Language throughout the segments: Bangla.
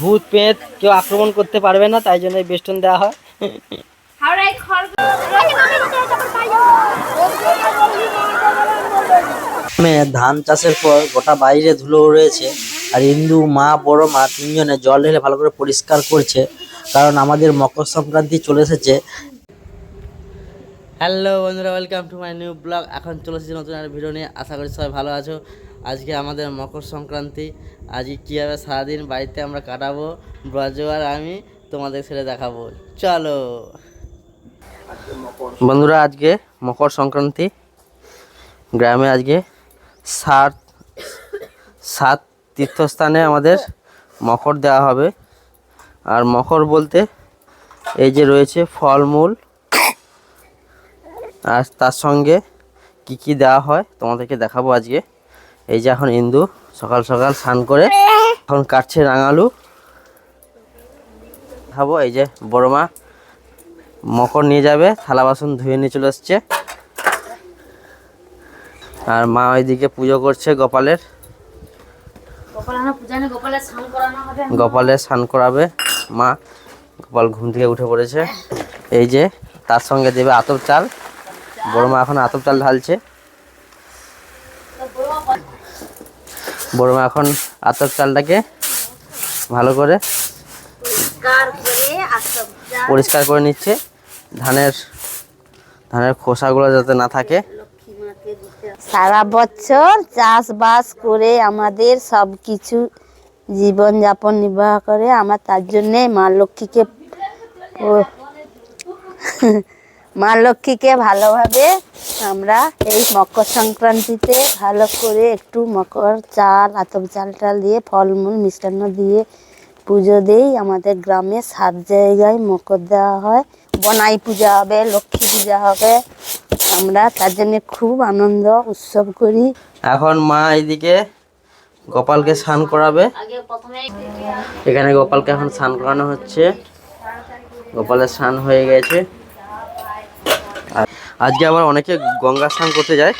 ভূত পেট কেউ আক্রমণ করতে পারবে না তাই জন্য এই বেষ্টন দেওয়া হয়। ধান চাষের পর গোটা বাইরে ধুলো রয়েছে আর হিন্দু মা বড় মা তিনজনে জল ঢেলে ভালো করে পরিষ্কার করছে। কারণ আমাদের মকর সংক্রান্তি চলে এসেছে। হ্যালো বন্ধুরা welcome to my new blog এখন চলে এসেছি নতুন একটা ভিডিও নিয়ে। আশা করি সবাই ভালো আছো। আজকে আমাদের মকর সংক্রান্তি। আজকে কীভাবে সারাদিন বাড়িতে আমরা কাটাবো, ব্রজ আর আমি তোমাদের ছেড়ে দেখাবো। চলো। বন্ধুরা, আজকে মকর সংক্রান্তি। গ্রামে আজকে সাত সাত তীর্থস্থানে আমাদের মকর দেওয়া হবে। আর মকর বলতে এই যে রয়েছে ফলমূল। আর তার সঙ্গে কি কি দেওয়া হয় তোমাদেরকে দেখাবো আজকে। এই যে এখন ইন্দু সকাল সকাল স্নান করে এখন কাটছে রাঙালু। খাব এই যে বড় মা মকর নিয়ে যাবে, থালা বাসন ধুয়ে নিয়ে চলে এসছে আর মা ওইদিকে পুজো করছে গোপালের। গোপালের স্নান করাবে মা গোপাল ঘুম থেকে উঠে পড়েছে। এই যে তার সঙ্গে দেবে আতপ চাল। বড় মা এখন আতপ চাল ঢালছে। বড় মা এখন আতপ চালটাকে ভালো করে পরিষ্কার করে নিচ্ছে। ধানের ধানের খোসাগুলো যাতে না থাকে। সারা বছর চাষবাস করে আমাদের সব কিছু জীবনযাপন নির্বাহ করে। আমার তার জন্যে মা লক্ষ্মীকে মা লক্ষ্মীকে ভালোভাবে আমরা এই মকর সংক্রান্তিতে ভালো করে একটু মকর চাল, আতপ চাল টাল দিয়ে, ফলমূল মিষ্টান্ন দিয়ে পুজো দেই। আমাদের গ্রামে সাত জায়গায় মকর দেওয়া হয়। বনাই পূজা হবে, লক্ষ্মী পূজা হবে। আমরা তার জন্য খুব আনন্দ উৎসব করি। এখন মা এইদিকে গোপালকে স্নান করাবে। এখানে গোপালকে এখন স্নান করানো হচ্ছে। গোপালের স্নান হয়ে গেছে। আর আজকে আবার অনেকে গঙ্গা স্নান করতে যায়।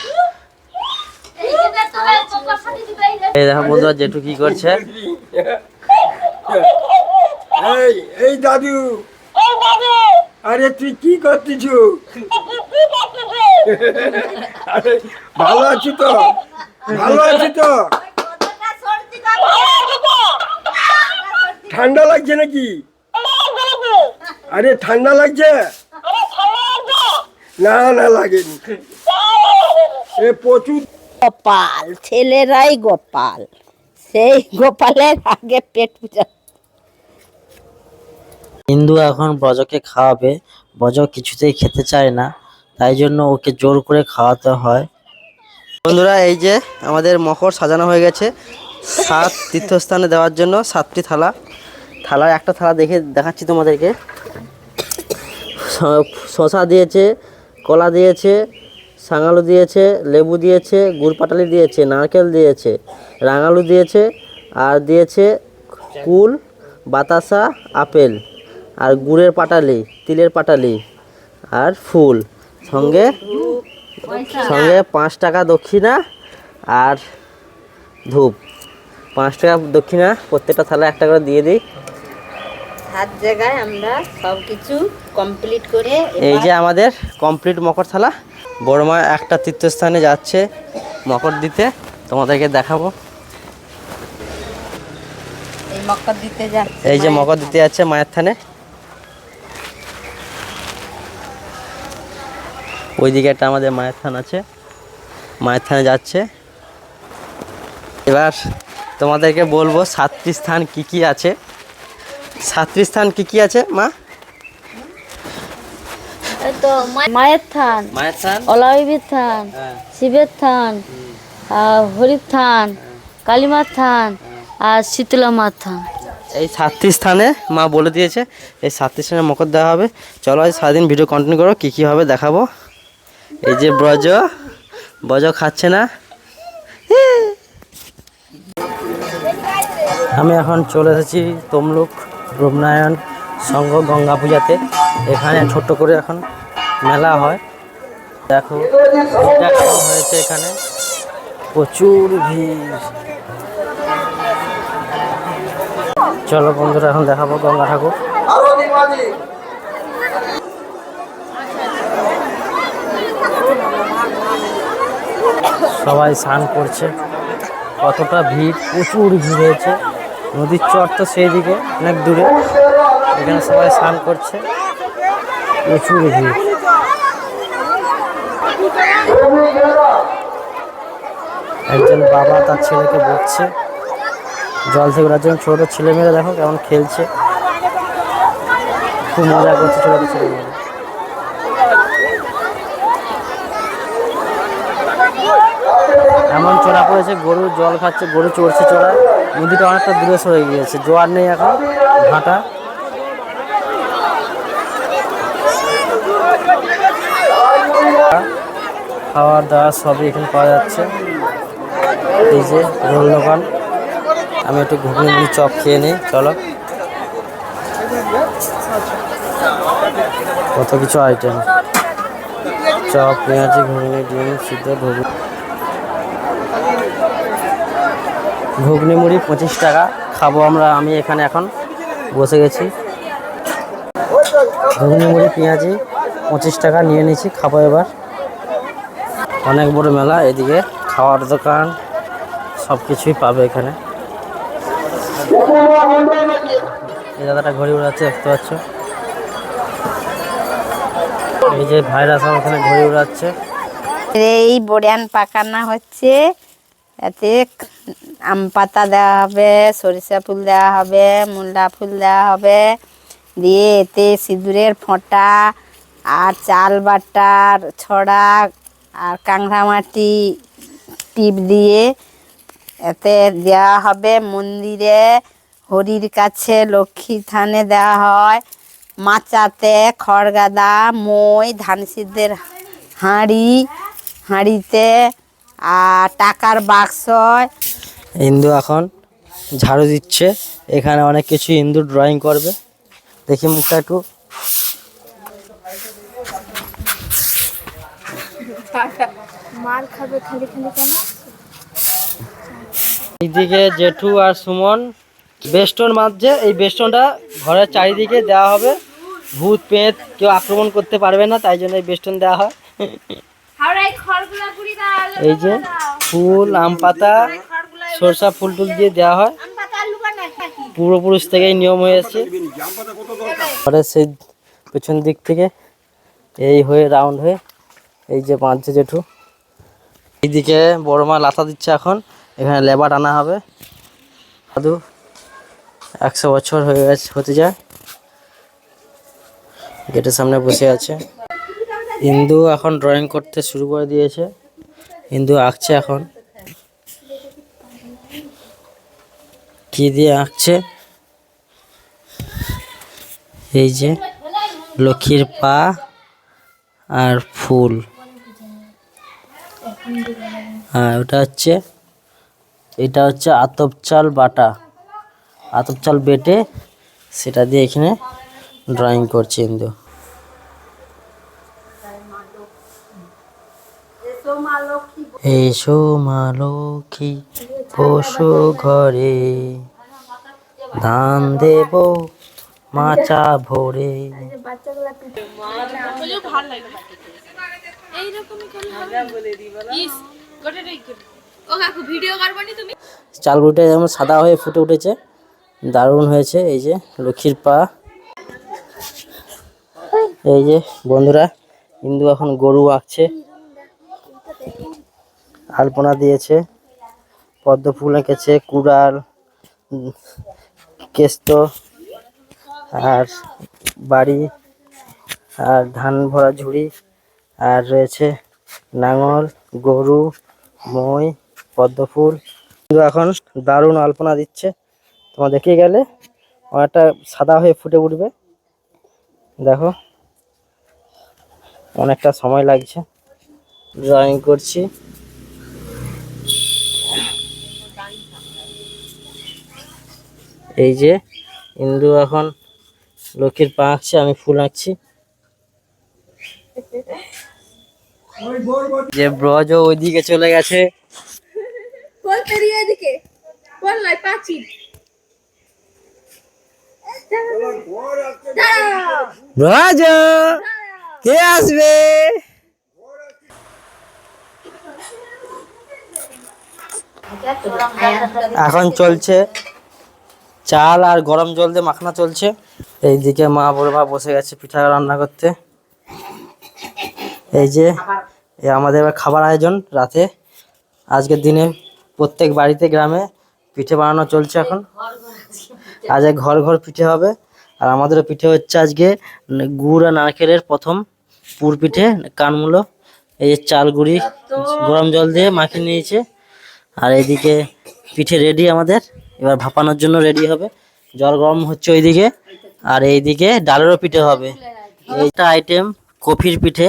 এই দেখো বন্ধুরা জেঠু কি করছে? এই এই দাদু। আরে তুই কি আরে ভালো আছি তো। ভালো আছি তো। ঠান্ডা লাগছে নাকি? আরে ঠান্ডা লাগছে? না না লাগেনি। এ প্রচুর। গোপাল ছেলেরাই গোপাল। সেই গোপালের আগে পেট পূজা। হিন্দু এখন ব্রজকে খাওয়াবে। ব্রজ কিছুতেই খেতে চায় না। তাই জন্য ওকে জোর করে খাওয়াতে হয়। বন্ধুরা, এই যে আমাদের মকর সাজানো হয়ে গেছে। সাত তীর্থস্থানে দেওয়ার জন্য সাতটি থালা। থালার একটা থালা দেখে দেখাচ্ছি তোমাদেরকে। শশা দিয়েছে, কলা দিয়েছে, সাঙালু দিয়েছে, লেবু দিয়েছে, গুড় পাটালি দিয়েছে, নারকেল দিয়েছে, রাঙালু দিয়েছে, আর দিয়েছে কুল, বাতাসা, আপেল, আর গুড়ের পাটালি, তিলের পাটালি, আর ফুল। সঙ্গে সঙ্গে পাঁচ টাকা দক্ষিণা আর ধূপ। পাঁচ টাকা দক্ষিণা প্রত্যেকটা থালা একটা করে দিয়ে দিই। সাত জায়গায় আমরা সব কিছু কমপ্লিট করে এই যে আমাদের কমপ্লিট মকর থালা। বড় মা একটা তীর্থস্থানে যাচ্ছে মকর দিতে। তোমাদেরকে দেখাবো। এই মকর দিতে যাচ্ছে এই যে মকর দিতে যাচ্ছে মায়ের থানে। ওইদিকে একটা আমাদের মায়ের থান আছে। মায়ের থানে যাচ্ছে। এবার তোমাদেরকে বলব সাতটি স্থান কি কি আছে। সাতটি স্থান কি কি আছে মা? এই তো মায়ের থান। মায়ের থান? অলাইবীর থান হ্যাঁ। শিবের থান হরির থান কালীমার থান আর শীতলা মার থান। এই সাতটি স্থানে মা বলে দিয়েছে এই সাতটি স্থানে মকর দেওয়া হবে। চলো আজ সারাদিন ভিডিও কন্টিনিউ করো কী কী হবে দেখাবো। এই যে ব্রজ ব্রজ খাচ্ছে না? আমি এখন চলে এসেছি তমলুক রূপনারায়ণ সংঘ গঙ্গা পূজাতে। এখানে ছোট্ট করে এখন মেলা হয়। দেখো হয়েছে এখানে? প্রচুর ভিড়। চলো বন্ধুরা, এখন দেখাবো গঙ্গা ঠাকুর। সবাই স্নান করছে। কতটা ভিড়, প্রচুর ভিড় হয়েছে। নদীর চর তো সেই দিকে অনেক দূরে। এখানে সবাই স্নান করছে। প্রচুর ভিড়। একজন বাবা তার ছেলেকে বকছে। জল থেকে ওঠার জন্য ছোটো ছেলেমেয়েরা দেখো কেমন খেলছে। খুব মজা করছে ছোটো ছেলেমেয়েরা। চড়া পড়েছে, গরু জল খাচ্ছে, গরু চড়ছে চড়া নদীটা অনেকটা দূরে সরে গিয়েছে, জোয়ার নেই এখন, ভাটা। খাওয়ার দাওয়ার সবই এখানে পাওয়া যাচ্ছে। এই যে রোল দোকান। আমি একটু ঘুগনি মুড়ি চপ খেয়ে নিই, চলো। কত কিছু আইটেম চপ, পেঁয়াজি, ঘুগনি, ডিম, সিদ্ধ, ঘুগনি। ঘুগনি মুড়ি পঁচিশ টাকা। খাব আমরা, আমি এখানে এখন বসে গেছি। ঘুগনি মুড়ি পেঁয়াজি পঁচিশ টাকা নিয়ে নিয়েছি, খাব এবার। অনেক বড় মেলা, এদিকে খাওয়ার দোকান সব কিছুই পাবে এখানে। এই দাদাটা ঘড়ি উড়াচ্ছে, দেখতে পাচ্ছ? এই যে ভাইরা সব এখানে ঘড়ি উড়াচ্ছে। এই বড়িয়ান পাকানো হচ্ছে। এতে আম পাতা দেওয়া হবে, সরিষা ফুল দেওয়া হবে মুল্লা ফুল দেওয়া হবে। দিয়ে এতে সিঁদুরের ফোঁটা আর চাল বাটার ছড়া আর কাংড়া মাটি টিপ দিয়ে এতে দেওয়া হবে। মন্দিরে হরির কাছে লক্ষ্মী থানে দেওয়া হয়। মাচাতে খড়গাদা মই, ধান সিদ্ধের হাঁড়ি, হাঁড়িতে আর টাকার বাক্স ইন্দু এখন ঝাড়ু দিচ্ছে। এখানে অনেক কিছু ইন্দু ড্রয়িং করবে। দেখি মুখটা একটু। এইদিকে জেঠু আর সুমন বেষ্টন মাঝে এই বেষ্টনটা ঘরের চারিদিকে দেওয়া হবে। ভূত পেঁত কেউ আক্রমণ করতে পারবে না তাই জন্য এই বেষ্টন দেওয়া হয়। এই যে ফুল আম পাতা সরষা ফুল টুল দিয়ে দেওয়া হয়। পূর্বপুরুষ থেকেই নিয়ম হয়ে এসছে ঘরের সেই পেছন দিক থেকে এই হয়ে, রাউন্ড হয়ে, এই যে বাঁধছে জেঠু। এইদিকে বড় মা লাথা দিচ্ছে এখন। এখানে লেবার আনা হবে। দাদু, একশো বছর হয়ে গেছে, হতে যায়। গেটের সামনে বসে আছে। ইন্দু এখন ড্রয়িং করতে শুরু করে দিয়েছে। ইন্দু আঁকছে এখন। কি দিয়ে আঁকছে? এই যে লক্ষ্মীর পা আর ফুল। হ্যাঁ ওটা হচ্ছে, এটা হচ্ছে আতপ চাল বাটা। আতপ চাল বেটে সেটা দিয়ে এখানে ড্রয়িং করছে ইন্দু। এসো মা লক্ষ্মী। পশু ঘরে ধান দেব, মাচা ভরে। চালগুলোটা যেমন সাদা হয়ে ফুটে উঠেছে, দারুণ হয়েছে, এই যে লক্ষ্মীর পা। এই যে বন্ধুরা, ইন্দু এখন গরু আঁকছে, আলপনা দিয়েছে। পদ্ম ফুল এঁকেছে, কুড়াল, কেস্ত, আর বাড়ি, আর ধান ভরা ঝুড়ি, আর রয়েছে নাঙল, গরু, মই পদ্ম ফুল এখন দারুণ আলপনা দিচ্ছে। তোমার দেখে গেলে অনেকটা সাদা হয়ে ফুটে উঠবে। দেখো, অনেকটা সময় লাগছে। ড্রয়িং করছি। এই যে ইন্দু এখন লক্ষ্মীর পা আঁকছে আমি ফুল আঁকছি। যে ব্রজ ওইদিকে চলে গেছে। ব্রজ কে আসবে? এখন চলছে। চাল আর গরম জল দিয়ে মাখনা চলছে। এইদিকে মা বড় মা বসে গেছে পিঠা রান্না করতে। এই যে এই আমাদের খাবার আয়োজন রাতে। আজকের দিনে প্রত্যেক বাড়িতে, গ্রামে পিঠে বানানো চলছে এখন। আজ ঘর ঘর পিঠে হবে। আর আমাদেরও পিঠে হচ্ছে আজকে গুড় আর নারকেলের প্রথম পুর পিঠে, কানমূলো। এই যে চাল গুঁড়ি, গরম জল দিয়ে মাখিয়ে নিয়েছে। আর এইদিকে পিঠে রেডি আমাদের। এবার ভাপানোর জন্য রেডি হবে। জল গরম হচ্ছে ওইদিকে আর এইদিকে ডালেরও পিঠে হবে। এইটা আইটেম কফির পিঠে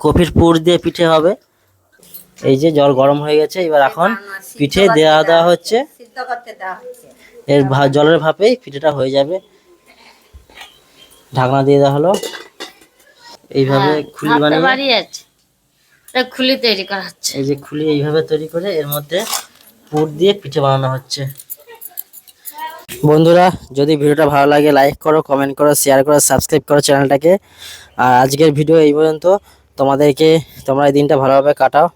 কফির পুর দিয়ে পিঠে হবে। এই যে জল গরম হয়ে গেছে এবার এখন পিঠে দেওয়া দেওয়া হচ্ছে। এর জলের ভাপেই পিঠেটা হয়ে যাবে। ঢাকনা দিয়ে দেওয়া হলো। এইভাবে খুলি বাড়ি আছে। এটা খুলি তৈরি করা হচ্ছে। এই যে খুলি এইভাবে তৈরি করে এর মধ্যে পুর দিয়ে পিঠে বানানো হচ্ছে। বন্ধুরা, যদি ভিডিওটা ভালো লাগে লাইক করো কমেন্ট করো শেয়ার করো সাবস্ক্রাইব করো চ্যানেলটাকে। আর আজকের ভিডিও এই পর্যন্ত। তোমাদেরকে, তোমরা এই দিনটা ভালোভাবে কাটাও।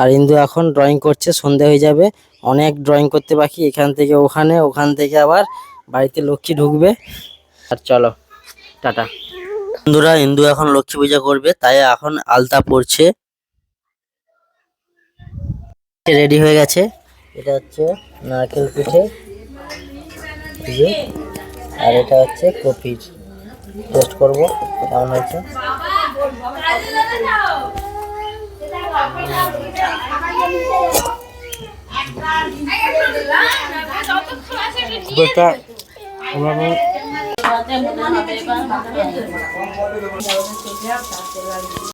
আর ইন্দু এখন ড্রয়িং করছে, সন্ধে হয়ে যাবে। অনেক ড্রয়িং করতে বাকি, এখান থেকে ওখানে, ওখান থেকে আবার বাড়িতে লক্ষ্মী ঢুকবে। আর চলো, টাটা। বন্ধুরা, ইন্দু এখন লক্ষ্মী পূজা করবে, তাই এখন আলতা পড়ছে রেডি হয়ে গেছে। এটা হচ্ছে নারকেল পিঠে আর এটা হচ্ছে কপির। টেস্ট করব কেমন হয়েছে?